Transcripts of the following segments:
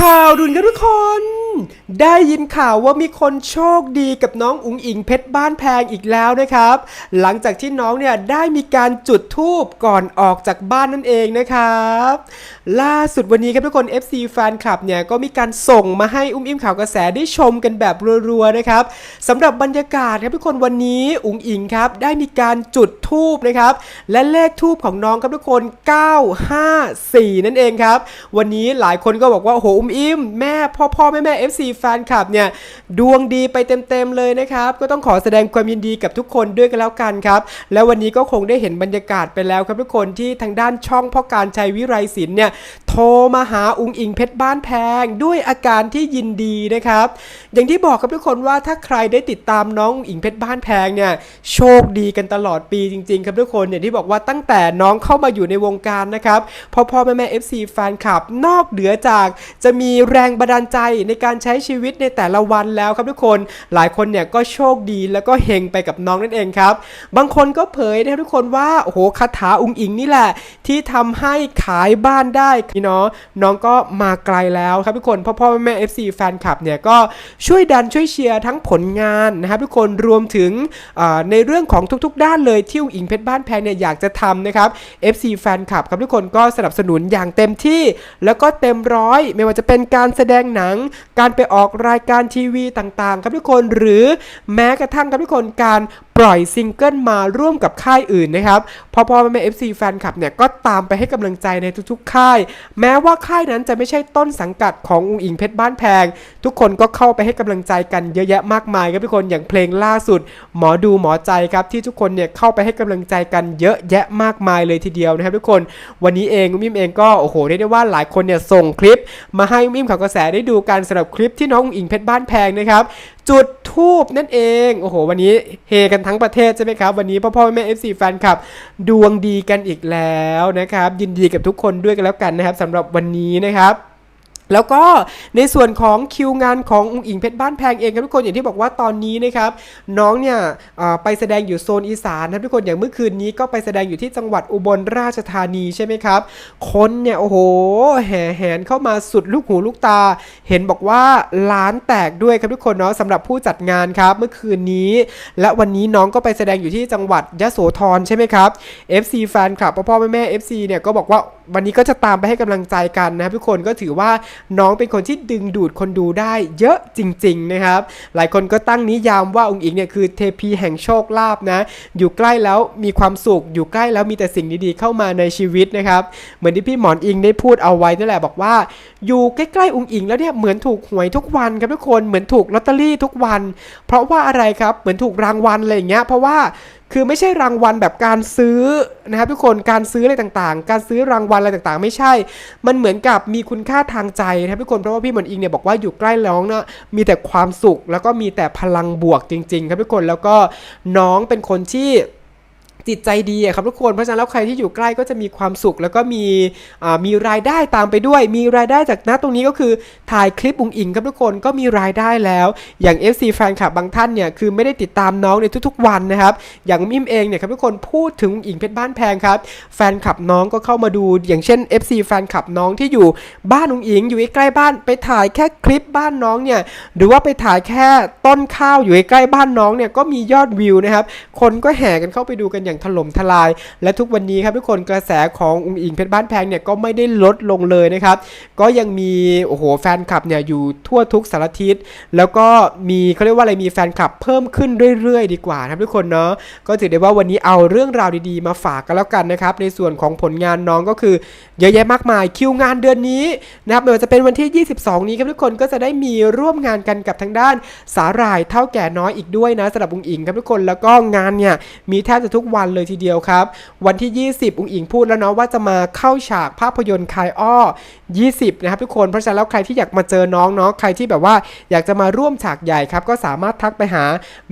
ข่าวดุนกันทุกคน ได้ยินข่าวว่ามีคนโชคดีกับน้องอุ๋งอิงเพชรบ้านแพงอีกแล้วนะครับ หลังจากที่น้องเนี่ยได้มีการจุดธูปก่อนออกจากบ้านนั่นเองนะครับ ล่าสุดวันนี้ครับทุกคน FC แฟนคลับเนี่ยก็มีการส่งมาให้อุ้มอิ่มข่าวกระแสได้ชมกันแบบรัวๆนะครับสำหรับบรรยากาศครับทุกคนวันนี้อุ๋งอิงครับได้มีการจุดธูปนะครับ และเลขธูปของน้องครับทุกคน 954 นั่นเองครับ วันนี้หลายคนก็บอกว่าโอ้โหอุ้มอิ่มแม่พ่อพ่อแม่แม่ FC แฟนคลับเนี่ยดวงดีไปเต็มๆเลยนะครับ ก็ต้องขอแสดงความยินดีกับทุกคนด้วยกันแล้วกันครับ แล้ววันนี้ก็คงได้เห็นบรรยากาศไปแล้วครับทุกคนที่ทางด้านช่องพ่อการชัยวิไรศิลป์เนี่ยโทรมาหาอุงอิงเพชรบ้านแพงด้วยอาการที่ยินดีนะครับ อย่างที่บอกครับทุกคนว่าถ้าใครได้ติดตามน้องอิงเพชรบ้านแพงเนี่ยโชคดีกันตลอดปีจริง ๆ ครับทุกคนเนี่ยที่บอกว่าตั้งแต่น้องเข้ามาอยู่ในวงการนะครับพ่อพ่อแม่แม่ FC แฟนคลับนอกเหนือจากจะมีแรงบันดาลใจในการการใช้ชีวิตในแต่ละวันแล้วครับทุกคน หลายคนเนี่ยก็โชคดีแล้วก็เฮงไปกับน้องนั่นเองครับ บางคนก็เผยนะครับทุกคนว่าโอ้โหคาถาอุงอิงนี่แหละ ที่ทำให้ขายบ้านได้พี่เนาะน้องก็มาไกลแล้วครับทุกคนพ่อพ่อแม่แม่ FC แฟนคลับเนี่ยก็ช่วยดันช่วยเชียร์ทั้งผลงานนะครับทุกคนรวมถึงในเรื่องของทุกๆ ด้านเลยที่อุงอิงเพชรบ้านแพงเนี่ยอยากจะทำนะครับ FC แฟนคลับครับทุกคนก็สนับสนุนอย่างเต็มที่ แล้วก็เต็มร้อย ไม่ว่าจะเป็นการแสดงหนังการไปออกรายการทีวีต่างๆ ครับทุกคนหรือแม้กระทั่งครับทุกคนการปล่อยซิงเกิลมาร่วมกับค่ายอื่นนะครับพอพอแม่เอฟซีแฟนคลับเนี่ยก็ตามไปให้กำลังใจในทุกๆ ค่าย แม้ว่าค่ายนั้นจะไม่ใช่ต้นสังกัดของอุงอิงเพชรบ้านแพง ทุกคนก็เข้าไปให้กำลังใจกันเยอะแยะมากมายครับทุกคนอย่างเพลงล่าสุด หมอดูหมอใจครับที่ทุกคนเนี่ยเข้าไปให้กำลังใจกันเยอะแยะมากมายเลยทีเดียวนะครับทุกคน วันนี้เองมิมเองก็โอ้โหเรียกได้ว่าหลายคนเนี่ยส่งคลิป มาให้มิมข่าวกระแสได้ดูการสำหรับคลิปที่น้องอุ๋งอิงเพชรบ้านแพงนะครับ จุดทูบนั่นเองโอ้โห วันนี้เฮกันทั้งประเทศใช่ไหมครับ วันนี้พ่อพ่อแม่ FC แฟนคลับ ดวงดีกันอีกแล้วนะครับ ยินดีกับทุกคนด้วยกันแล้วกันนะครับสำหรับวันนี้นะครับ แล้วก็ในส่วนของคิวงานของอุงอิงเพชรบ้านแพงเองครับทุกคนอย่างที่บอกว่าตอนนี้นะครับน้องเนี่ยไปแสดงอยู่โซนอีสานนะครับทุกคนอย่างเมื่อคืนนี้ก็ไปแสดงอยู่ที่จังหวัดอุบลราชธานีใช่ไหมครับ คนเนี่ยโอ้โหแห่แหนเข้ามาสุดลูกหูลูกตา เห็นบอกว่าล้านแตกด้วยครับทุกคนเนาะสำหรับผู้จัดงานครับเมื่อคืนนี้ และวันนี้น้องก็ไปแสดงอยู่ที่จังหวัดยะโสธรใช่ไหมครับ FC แฟนคลับพ่อพ่อแม่แม่ FC เนี่ยก็บอกว่า วันนี้ก็จะตามไปให้กำลังใจกันนะครับทุกคนก็ถือว่าน้องเป็นคนที่ดึงดูดคนดูได้เยอะจริงๆนะครับ หลายคนก็ตั้งนิยามว่าองค์อิงเนี่ยคือเทพีแห่งโชคลาภนะ อยู่ใกล้แล้วมีความสุข อยู่ใกล้แล้วมีแต่สิ่งดีๆ เข้ามาในชีวิตนะครับ เหมือนที่พี่หมอนอิงได้พูดเอาไว้นั่นแหละบอกว่า อยู่ใกล้ๆองค์อิงแล้วเนี่ยเหมือนถูกหวยทุกวันครับทุกคนเหมือนถูกลอตเตอรี่ทุกวัน เพราะว่าอะไรครับเหมือนถูกรางวัลอะไรอย่างเงี้ยเพราะว่า คือไม่ใช่รางวัลแบบการซื้อนะครับทุกคนการซื้ออะไรต่างๆ การซื้อรางวัลอะไรต่างๆ ไม่ใช่ มันเหมือนกับมีคุณค่าทางใจนะครับทุกคนเพราะว่าพี่หมอนอิงเนี่ยบอกว่าอยู่ใกล้น้องเนาะมีแต่ความสุขแล้วก็มีแต่พลังบวกจริงๆ ครับทุกคนแล้วก็น้องเป็นคนที่ จิตใจดีอะครับทุกคนเพราะฉะนั้นแล้วใครที่อยู่ใกล้ก็จะมีความสุข แล้วก็มีมีรายได้ตามไปด้วย มีรายได้จากณตรงนี้ก็คือถ่ายคลิปอุ๋งอิงครับทุกคนก็มีรายได้แล้ว อย่าง FC แฟนคลับบางท่านเนี่ยคือไม่ได้ติดตามน้องในทุกๆวันนะครับอย่างมิมเองเนี่ยครับทุกคนพูดถึงอุงอิงเพชรบ้านแพงครับแฟนคลับน้องก็เข้ามาดู อย่างเช่น FC แฟนคลับน้องที่อยู่บ้านอุ๋งอิง อยู่ใกล้บ้านไปถ่ายแค่คลิปบ้านน้องเนี่ยหรือว่าไปถ่ายแค่ต้นข้าวอยู่ใกล้บ้านน้องเนี่ยก็มียอดวิวนะครับคนก็แห่กันเข้าไปดูกันอย่างอย่างถล่มทลาย และทุกวันนี้ครับทุกคนกระแสของอุ๋งอิงเพชรบ้านแพงเนี่ยก็ไม่ได้ลดลงเลยนะครับ ก็ยังมีโอ้โหแฟนคลับเนี่ยอยู่ทั่วทุกสารทิศแล้วก็มีเขาเรียกว่าอะไรมีแฟนคลับเพิ่มขึ้นเรื่อยๆ ดีกว่านะครับทุกคนเนาะก็ถือได้ว่าวันนี้เอาเรื่องราวดีๆ มาฝากกันแล้วกันนะครับ ในส่วนของผลงานน้องก็คือเยอะแยะมากมายคิวงานเดือนนี้นะครับไม่ว่าจะเป็นวันที่ 22 นี้ครับทุกคนก็จะได้มีร่วมงานกันกับทางด้านสาหร่ายเท่าแก่น้อยอีกด้วยนะสำหรับอุ๋งอิงครับทุกคนแล้วก็งานเนี่ยมีแทบจะทุกวันเลยทีเดียวครับ วันที่ 20 อุ๋งอิงพูดแล้วเนาะว่าจะมาเข้าฉากภาพยนตร์คายอ้อ 20 นะครับทุกคน เพราะฉะนั้นแล้วใครที่อยากมาเจอน้องเนาะใครที่แบบว่าอยากจะมาร่วมฉากใหญ่ครับก็สามารถทักไปหา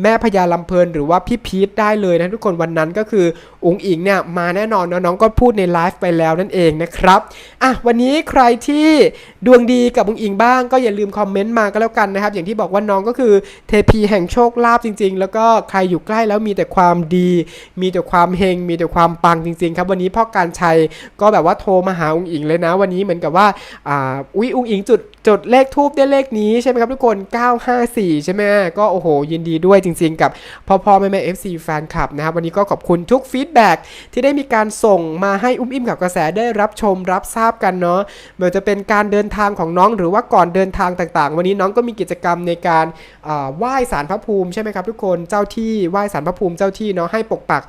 แม่พญาลำเพลินหรือว่าพี่พีทได้เลยนะทุกคนวันนั้นก็คืออุ๋งอิงเนี่ยมาแน่นอนเนาะน้องก็พูดในไลฟ์ไปแล้วนั่นเองนะครับอะวันนี้ใครที่ดวงดีกับอุ๋งอิงบ้างก็อย่าลืมคอมเมนต์มาก็แล้วกันนะครับอย่างที่บอกว่าน้องก็คือเทพีแห่งโชคลาภจริง ๆ แล้วก็ใครอยู่ใกล้แล้วมีแต่ความดีมีีแต่ความเฮงมีแต่ความปังจริง ๆ ครับ วันนี้พ่อการชัยก็แบบว่าโทรมาหาอุ๋งอิงเลยนะ วันนี้เหมือนกับว่าอ่าอุ้ยอุ๋งอิงจุด จดเลขทูบได้เลขนี้ใช่ไหมครับทุกคน 954 ใช่ไหมก็โอ้โห ยินดีด้วยจริงๆ กับพ่อพ่อแม่แม่ FC แฟนคลับนะครับ วันนี้ก็ขอบคุณทุกฟีดแบ็กที่ได้มีการส่งมาให้อุ้มอิ่มกับกระแสได้รับชมรับทราบกันเนาะไม่ว่าจะเป็นการเดินทางของน้องหรือว่าก่อนเดินทางต่างๆ วันนี้น้องก็มีกิจกรรมในการอ่าไหว้สารพระภูมิใช่ไหมครับทุกคนเจ้าที่ไหว้สารพระภูมิเจ้าที่เนาะให้ปกปัก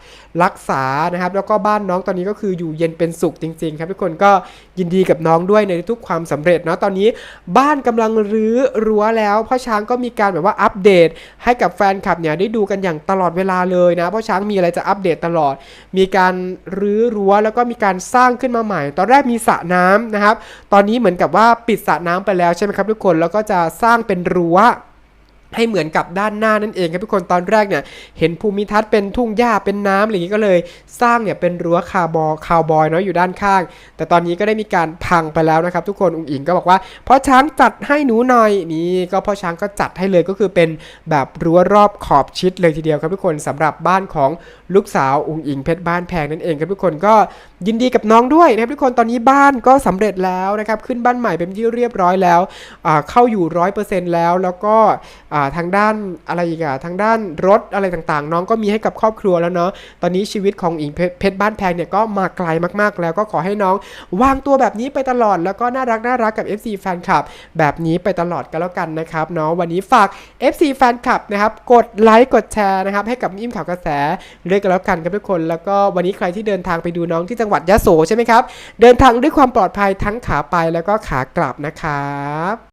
รักษานะครับ แล้วก็บ้านน้องตอนนี้ก็คืออยู่เย็นเป็นสุขจริง ๆ ครับทุกคนก็ยินดีกับน้องด้วยในทุกความสำเร็จเนาะตอนนี้บ้านกำลังรื้อรั้วแล้วพ่อช้างก็มีการแบบว่าอัปเดต ให้กับแฟนคลับเนี่ยได้ดูกันอย่างตลอดเวลาเลยนะพ่อช้างมีอะไรจะอัปเดตตลอด มีการรื้อรั้วแล้วก็มีการสร้างขึ้นมาใหม่ ตอนแรกมีสระน้ำนะครับ ตอนนี้เหมือนกับว่าปิดสระน้ำไปแล้วใช่ไหมครับทุกคนแล้วก็จะสร้างเป็นรั้ว ให้เหมือนกับด้านหน้านั่นเองครับทุกคนตอนแรกเนี่ยเห็นภูมิทัศน์เป็นทุ่งหญ้าเป็นน้ำอะไรอย่างนี้ก็เลย สร้างเนี่ยเป็นรั้วคาร์บอคาวบอยเนาะอยู่ด้านข้าง แต่ตอนนี้ก็ได้มีการพังไปแล้วนะครับ ทุกคนอุ๋งอิงก็บอกว่าพ่อช้างจัดให้หนูหน่อยนี่ก็พ่อช้างก็จัดให้เลยก็คือเป็นแบบรั้วรอบขอบชิดเลยทีเดียวครับทุกคนสำหรับบ้านของลูกสาวอุ๋งอิงเพชรบ้านแพงนั่นเองครับทุกคนก็ ยินดีกับน้องด้วยนะครับทุกคนตอนนี้บ้านก็สำเร็จแล้วนะครับ ขึ้นบ้านใหม่เป็นที่เรียบร้อยแล้วเข้าอยู่ร้อยเปอร์เซ็นต์แล้ว แล้วก็ทางด้านอะไรอีกอะทางด้านรถอะไรต่างๆ น้องก็มีให้กับครอบครัวแล้วเนาะตอนนี้ชีวิตของอิงเพชรบ้านแพงเนี่ยก็มาไกลมากๆ แล้วก็ขอให้น้อง วางตัวแบบนี้ไปตลอด แล้วก็น่ารักน่ารักกับ FC แฟนคลับ แบบนี้ไปตลอดกันแล้วกันนะครับเนาะวันนี้ฝาก FC แฟนคลับนะครับกดไลค์กดแชร์นะครับให้กับอิ่มข่าวกระแสเรื่อยกันแล้วกันครับทุกคน แล้วก็วันนี้ใครที่เดินทางไปดูน้องที่จังหวัดยะโสใช่ไหมครับ เดินทางด้วยความปลอดภัยทั้งขาไปแล้วก็ขากลับนะครับ